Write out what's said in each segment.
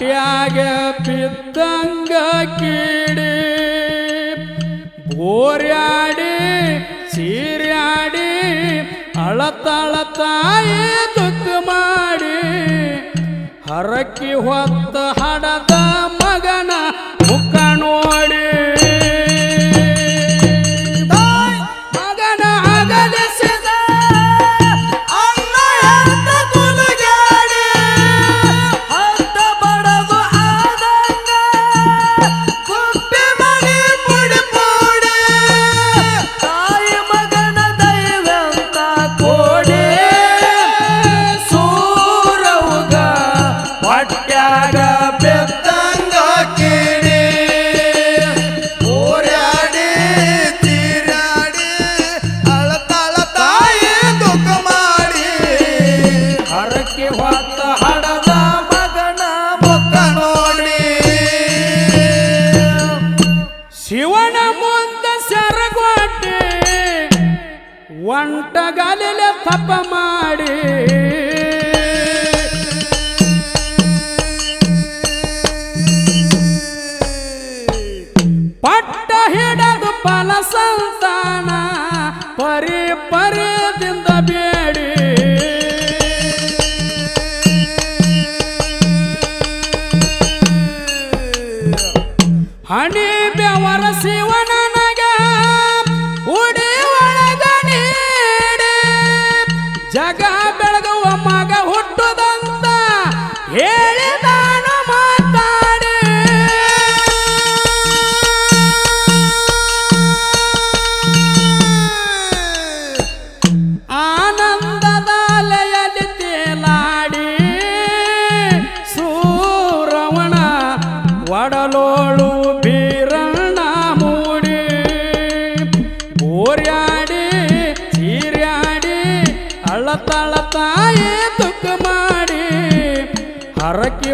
ತ್ಯಾಗ ಬಿದ್ದಂಗ ಕೀಡಿ ಓರ್ಯಾಡಿ ಸೀರ್ಯಾಡಿ ಅಳತಳ ತಾಯಿ ದುಃಖ ಮಾಡಿ, ಹರಕಿ ಹೊತ್ತ ಹಡದ ಮಗನ ಮುಖ ನೋಡಿ. ಹೊಟ್ಯಾಗ ಬೆತ್ತಂಗ ಕೇಳಿ ಓಡಾಡಿ ತೀರಾಡಿ, ಅಳತಾಳ ತಾಯಿ ದುಃಖ ಮಾಡಿ. ಹರಕೆ ಹೊತ್ತ ಹಡದ ಮಗನ ಮುಖ ನೋಡಿ. ಶಿವನ ಮುಂದ ಸರಗೊಟ್ಟಿ ಒಂಟಗಲಿಲೆ ತಪ್ಪ ಮಾಡಿ. ಬಲ ಸಂತಾನ ಪರಿ ಪರಿದಿಂದ ಬೇ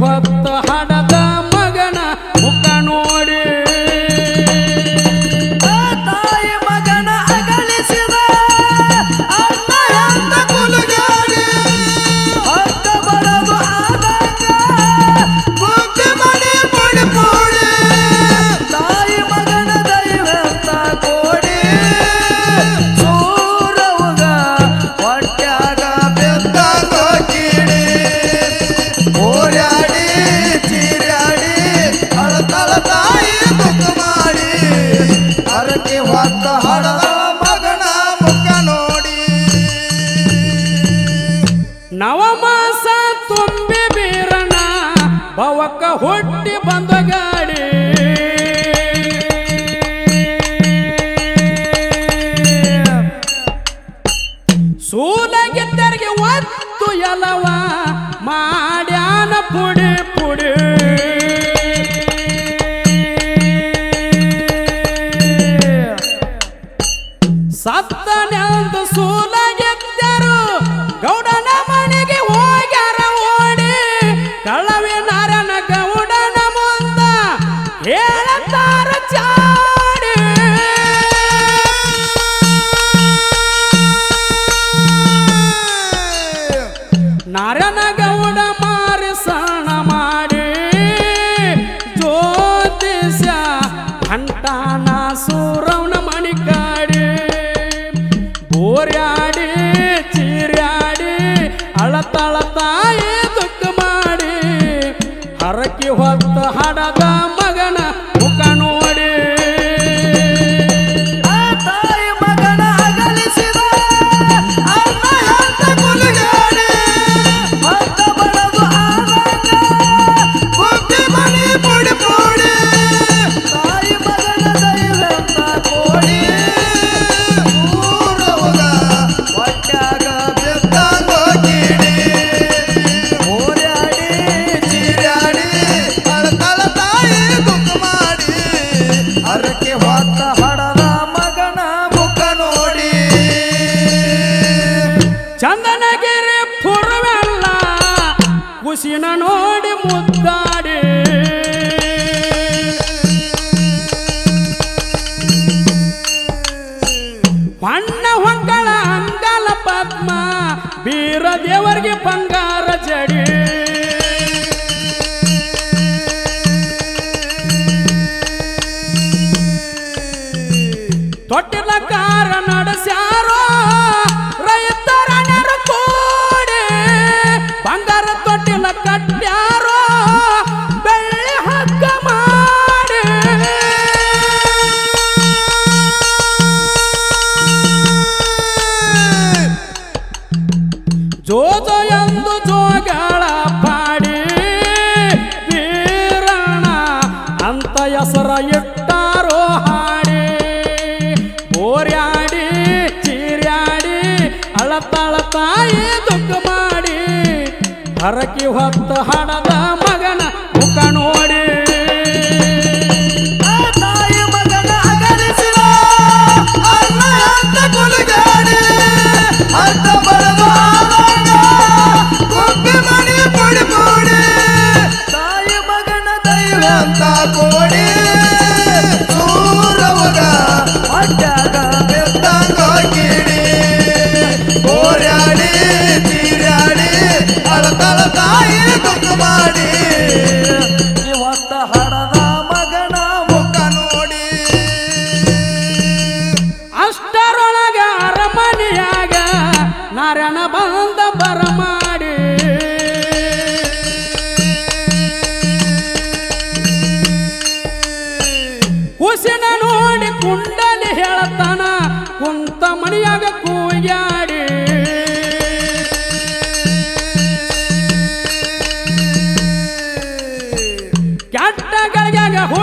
what ಬವಕ್ಕ ಹುಟ್ಟಿ ಬಂದಾಗ You what ಹರಕೆ ಹೊತ್ತ ಹಡದ ಮಗನ ಮುಖ ನೋಡಿ. ಚಂದನಗಿರಿ ಪುರವೆಲ್ಲ ಕುಸಿನ ನೋಡಿ ಮುದ್ದಾಡಿ. ಬಣ್ಣ ಹೊಂಗಳ ಅಂಗಲ ಪದ್ಮ, ಬೀರ ದೇವರಿಗೆ ಬಂಗಾರ ಜಡಿ. ಹೆಸರ ಇಟ್ಟಾರೋ ಹಾಡಿ. ಓರ್ಯಾಡಿ ಚೀರ್ಯಾಡಿ ಅಳತಾಳ ತಾಯಿ ದುಃಖ ಮಾಡಿ. ಹರಕಿ ಹೊತ್ತು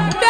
ದೊಡ್ಡ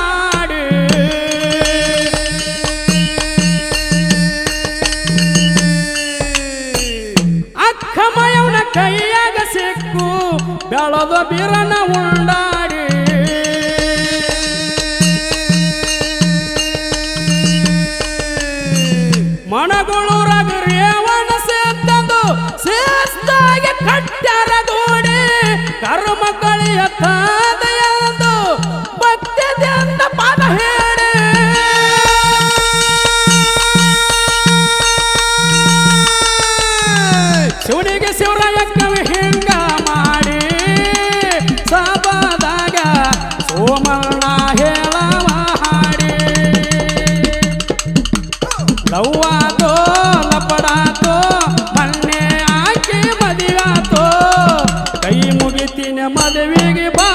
ಬಿರನ ಉಂಡಾಡಿ. ಮಣಗಳು ರೇವಣ ಸೇತಂದು ಸೇಸ್ತಾಗಿ ಕಟ್ಟರ ಗೋಡೆ ಕರ್ಮಗಳಿಯ ತಾದೆಯಂದು ಭಕ್ತಿಯಿಂದ ಪದ ಹೇಳಿ. ಶಿವನಿಗೆ ಶಿವರಾಯಕ್ಕೆ ಸಪದಾಗ ಸೋಮಣ್ಣ ಹೇಳವ ಹಾಡಿ. ಲವ್ವಾತೋ ಲಪಡಾತೋ ಮಣ್ಣೆ ಹಾಕಿ ಮದುವಾತೋ ಕೈ ಮುಗಿತಿನ ಮದುವೆಗೆ ಬಾ.